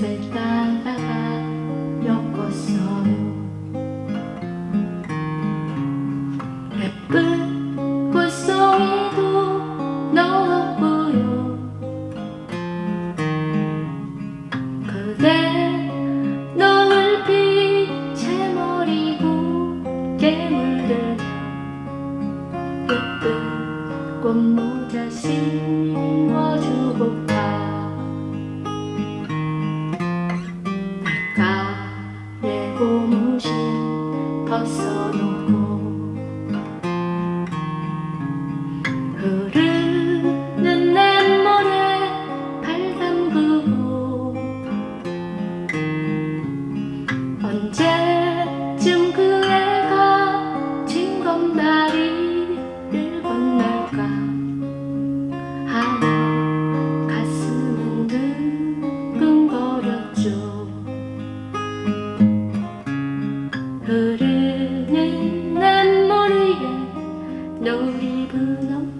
풀잎새 따다가 엮었어요 예쁜 꽃송이도 넣었고요 그대 노을빛 제 머리고 깨물들 예쁜 꽃모자 씌워주고 고 노을 입은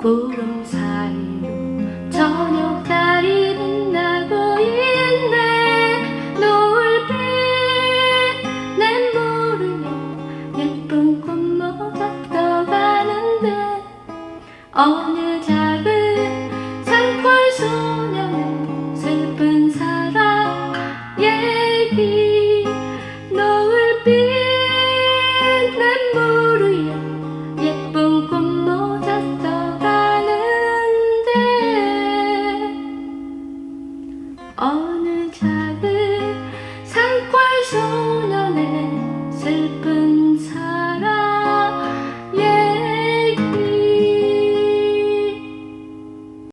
구름 사이로 저녁 달이 빛나고 있네. 노을빛 난 모르며 예쁜 꽃모자 떠가는데 어느 작은 산골 소녀는 슬픈 사랑 얘기